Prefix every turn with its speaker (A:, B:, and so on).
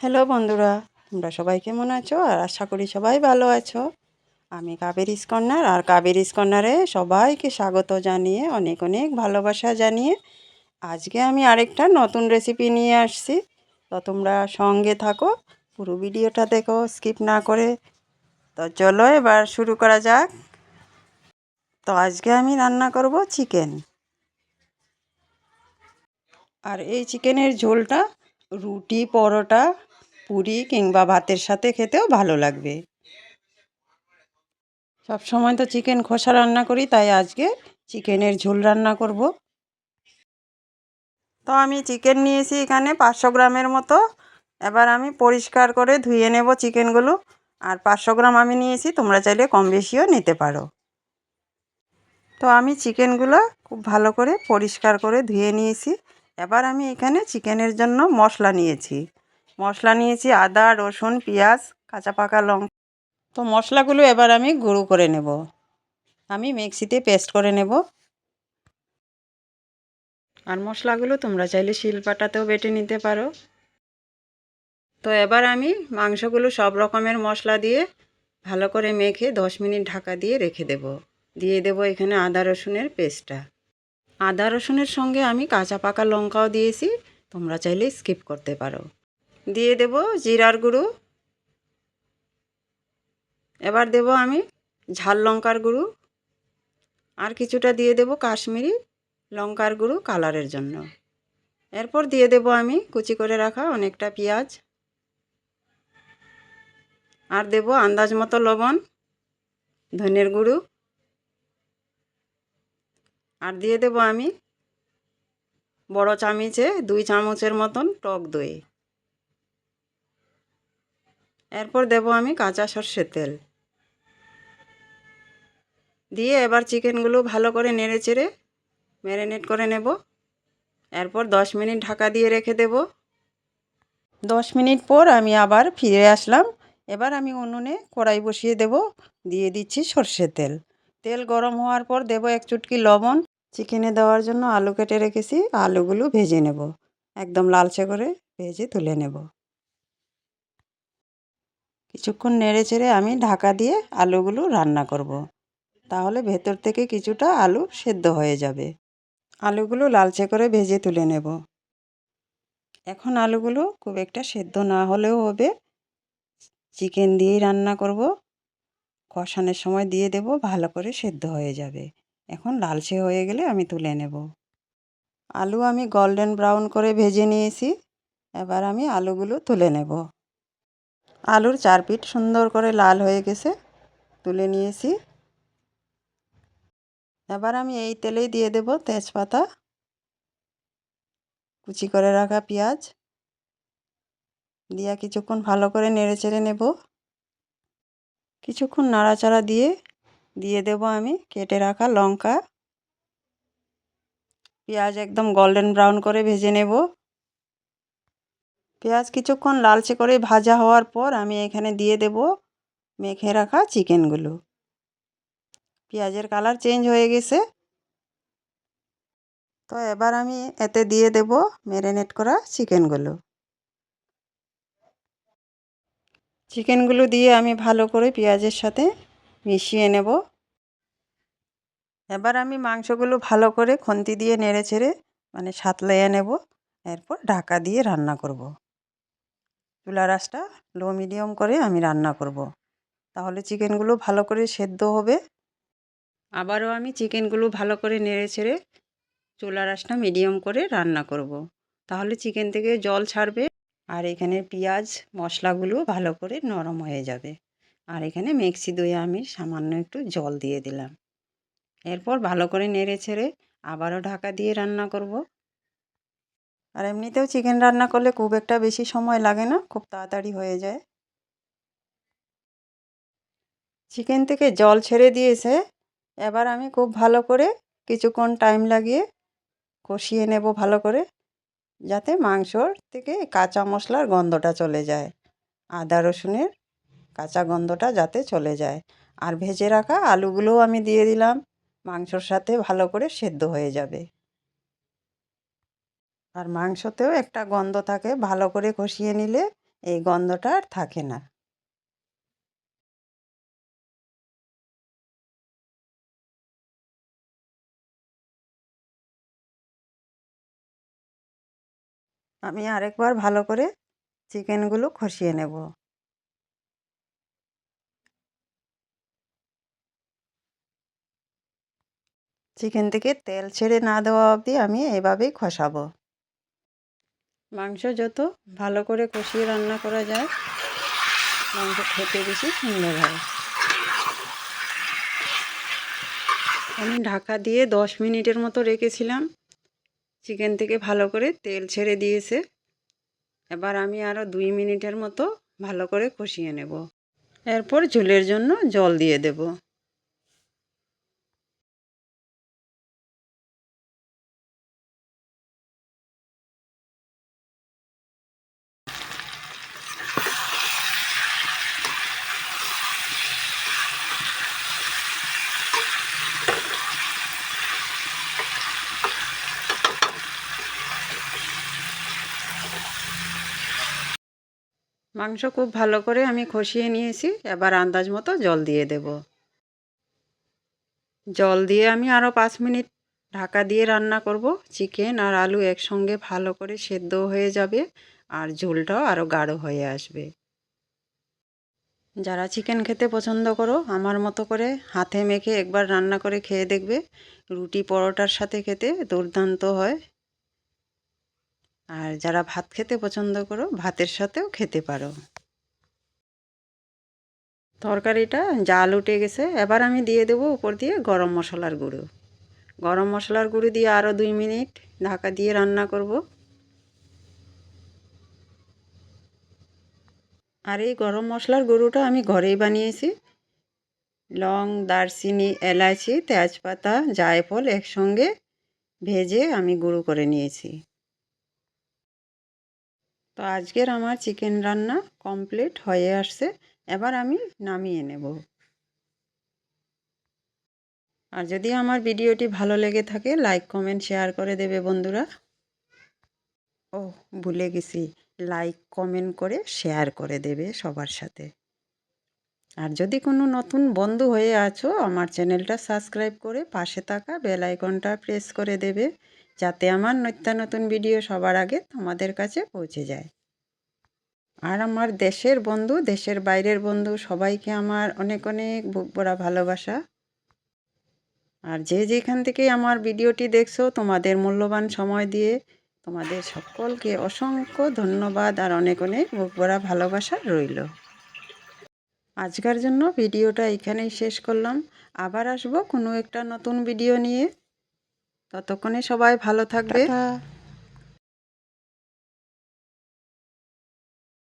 A: Hello বন্ধুরা, তোমরা সবাই কেমন আছো? আর আশা করি সবাই ভালো আছো। আমি কাবেরিস কর্নার আর কাবেরিস কর্নারে সবাইকে স্বাগত জানিয়ে, অনেক অনেক ভালোবাসা জানিয়ে আজকে আমি আরেকটা নতুন রেসিপি নিয়ে আসছি। তো তোমরা সঙ্গে থাকো, পুরো ভিডিওটা দেখো স্কিপ না করে। তো চলো এবার শুরু করা যাক। তো আজকে আমি রান্না করব চিকেন। আর এই চিকেনের ঝোলটা রুটি, পরোটা পুরি কিংবা ভাতের সাথে খেতেও ভালো লাগবে। সব সময় তো চিকেন খোসা রান্না করি, তাই আজকে চিকেনের ঝোল রান্না করব। তো আমি চিকেন নিয়েছি এখানে পাঁচশো গ্রামের মতো। এবার আমি পরিষ্কার করে ধুয়ে নেব চিকেনগুলো। আর পাঁচশো গ্রাম আমি নিয়েছি, তোমরা চাইলে কম বেশিও নিতে পারো। তো আমি চিকেনগুলো খুব ভালো করে পরিষ্কার করে ধুয়ে নিয়েছি। এবার আমি এখানে চিকেনের জন্য মশলা নিয়েছি। মশলা নিয়েছি, আদা, রসুন, পেঁয়াজ, কাঁচা পাকা লঙ্কা তো মশলাগুলো এবার আমি গুঁড়ো করে নেব। আমি মিক্সিতে পেস্ট করে নেব। আর মশলাগুলো তোমরা চাইলে শিলপাটাতেও বেটে নিতে পারো। তো এবার আমি মাংসগুলো সব রকমের মশলা দিয়ে ভালো করে মেখে দশ মিনিট ঢাকা দিয়ে রেখে দেব। দিয়ে দেব এখানে আদা রসুনের পেস্টটা। আদা রসুনের সঙ্গে আমি কাঁচা পাকা লঙ্কাও দিয়েছি, তোমরা চাইলে স্কিপ করতে পারো। দিয়ে দেব জিরার গুঁড়ো। এবার দেব আমি ঝাল লঙ্কার গুঁড়ো। আর কিছুটা দিয়ে দেব কাশ্মীরি লঙ্কার গুঁড়ো কালারের জন্য। এরপর দিয়ে দেব আমি কুচি করে রাখা অনেকটা পেঁয়াজ। আর দেব আন্দাজ মতো লবণ, ধনের গুঁড়ো। আর দিয়ে দেব আমি বড় চামিচে দুই চামচের মতন টক দই। এরপর দেব আমি কাঁচা সর্ষের তেল। দিয়ে এবার চিকেনগুলো ভালো করে নেড়ে চেড়ে ম্যারিনেট করে নেব। এরপর দশ মিনিট ঢাকা দিয়ে রেখে দেব। দশ মিনিট পর আমি আবার ফিরে আসলাম। এবার আমি উনুনে কড়াই বসিয়ে দেব। দিয়ে দিচ্ছি সর্ষের তেল। তেল গরম হওয়ার পর দেব এক চুটকি লবণ। চিকেনে দেওয়ার জন্য আলু কেটে রেখেছি। আলুগুলো ভেজে নেব। একদম লালচে করে ভেজে তুলে নেব। কিছুক্ষণ নেড়ে চেড়ে আমি ঢাকা দিয়ে আলুগুলো রান্না করব। তাহলে ভেতর থেকে কিছুটা আলু সেদ্ধ হয়ে যাবে। আলুগুলো লালচে করে ভেজে তুলে নেব। এখন আলুগুলো খুব একটা সেদ্ধ না হলেও হবে। চিকেন দিয়েই রান্না করব। কষানোর সময় দিয়ে দেব, ভালো করে সেদ্ধ হয়ে যাবে। এখন লালচে হয়ে গেলে আমি তুলে নেব। আলু আমি গোল্ডেন ব্রাউন করে ভেজে নিয়েছি। এবার আমি আলুগুলো তুলে নেব। আলুর চার পিঠ সুন্দর করে লাল হয়ে গেছে, তুলে নিয়েছি। এবার আমি এই তেলেই দিয়ে দেব তেজপাতা, কুচি করে রাখা পেঁয়াজ। দিয়া কিছুক্ষণ ভালো করে নেড়ে চেড়ে নেব। কিছুক্ষণ নাড়াচাড়া দিয়ে দিয়ে দেব আমি কেটে রাখা লঙ্কা। পেঁয়াজ একদম গোল্ডেন ব্রাউন করে ভেজে নেব। পেঁয়াজ কিছুক্ষণ লালচে করে ভাজা হওয়ার পর আমি এখানে দিয়ে দেব মেখে রাখা চিকেনগুলো। পেঁয়াজের কালার চেঞ্জ হয়ে গেছে। তো এবার আমি এতে দিয়ে দেব ম্যারিনেট করা চিকেনগুলো। চিকেনগুলো দিয়ে আমি ভালো করে পেঁয়াজের সাথে মিশিয়ে নেব। এবার আমি মাংসগুলো ভালো করে খন্তি দিয়ে নেড়ে ছেড়ে মানে সাতলাইয়ে নেব। এরপর ঢাকা দিয়ে রান্না করব। চুলা রাসটা লো মিডিয়াম করে আমি রান্না করব। তাহলে চিকেনগুলো ভালো করে সেদ্ধ হবে আবারও আমি চিকেনগুলো ভালো করে নেড়ে ছেড়ে চুলা রাসটা মিডিয়াম করে রান্না করব। তাহলে চিকেন থেকে জল ছাড়বে আর এখানে পেঁয়াজ, মশলাগুলো ভালো করে নরম হয়ে যাবে আর এখানে মিক্সি দই আমি সামান্য একটু জল দিয়ে দিলাম এরপর ভালো করে নেড়ে ছেড়ে আবারও ঢাকা দিয়ে রান্না করব আর এমনিতেও চিকেন রান্না করলে খুব একটা বেশি সময় লাগে না, খুব তাড়াতাড়ি হয়ে যায়। চিকেন থেকে জল ছেড়ে দিয়েছে, এবার আমি খুব ভালো করে কিছুক্ষণ টাইম লাগিয়ে কষিয়ে নেব ভালো করে, যাতে মাংসর থেকে কাঁচা মশলার গন্ধটা চলে যায়, আদা রসুনের কাঁচা গন্ধটা যাতে চলে যায়। আর ভেজে রাখা আলুগুলোও আমি দিয়ে দিলাম, মাংসর সাথে ভালো করে সেদ্ধ হয়ে যাবে। আর মাংসতেও একটা গন্ধ থাকে, ভালো করে কষিয়ে নিলে এই গন্ধটা আর থাকে না। আমি আরেকবার ভালো করে চিকেনগুলো খসিয়ে নেব। চিকেন থেকে তেল ছেড়ে না দেওয়া অবধি আমি এভাবেই কষাবো। মাংস যত ভালো করে কষিয়ে রান্না করা যায়, মাংস খেতে বেশি সুন্দর হয়। আমি ঢাকা দিয়ে দশ মিনিটের মতো রেখেছিলাম। চিকেন থেকে ভালো করে তেল ছেড়ে দিয়েছে। এবার আমি আরও দুই মিনিটের মতো ভালো করে কষিয়ে নেব। এরপর ঝোলের জন্য জল দিয়ে দেব। মাংস খুব ভালো করে আমি কষিয়ে নিয়েছি। এবার আন্দাজ মতো জল দিয়ে দেব। জল দিয়ে আমি আরও পাঁচ মিনিট ঢাকা দিয়ে রান্না করব। চিকেন আর আলু একসঙ্গে ভালো করে সেদ্ধ হয়ে যাবে আর ঝোলটাও আরও গাঢ় হয়ে আসবে। যারা চিকেন খেতে পছন্দ করো, আমার মতো করে হাতে মেখে একবার রান্না করে খেয়ে দেখবে। রুটি পরোটার সাথে খেতে দুর্দান্ত হয়। আর যারা ভাত খেতে পছন্দ করো, ভাতের সাথেও খেতে পারো। তরকারিটা জাল উঠে গেছে, এবার আমি দিয়ে দেবো উপর দিয়ে গরম মশলার গুঁড়ো। গরম মশলার গুঁড়ো দিয়ে আরও দুই মিনিট ঢাকা দিয়ে রান্না করব। আর এই গরম মশলার গুঁড়োটা আমি ঘরেই বানিয়েছি। লং, দারচিনি এলাচি তেজপাতা, জায়ফল একসঙ্গে ভেজে আমি গুঁড়ো করে নিয়েছি। তো আজকের আমার চিকেন রান্না কমপ্লিট হয়ে আসছে। এবার আমি নামিয়ে নেব। আর যদি আমার ভিডিওটি ভালো লেগে থাকে লাইক কমেন্ট শেয়ার করে দেবে বন্ধুরা। ও ভুলে গেছি। লাইক কমেন্ট করে শেয়ার করে দেবে সবার সাথে। আর যদি কোনো নতুন বন্ধু হয়ে আছো, আমার চ্যানেলটা সাবস্ক্রাইব করে পাশে থাকা বেল আইকনটা প্রেস করে দেবে। যাতে আমার নিত্য নতুন ভিডিও সবার আগে তোমাদের কাছে পৌঁছে যায়। আর আমার দেশের বন্ধু, দেশের বাইরের বন্ধু সবাইকে আমার অনেক অনেক বুক ভরা ভালোবাসা। আর যে যেখান থেকে আমার ভিডিওটি দেখছ, তোমাদের মূল্যবান সময় দিয়ে তোমাদের সকলকে অসংখ্য ধন্যবাদ আর অনেক অনেক বুক ভরা ভালোবাসা রইল। আজকের জন্য ভিডিওটা এখানেই শেষ করলাম। আবার আসব কোনো একটা নতুন ভিডিও নিয়ে। ততক্ষণে সবাই ভালো থাকবে।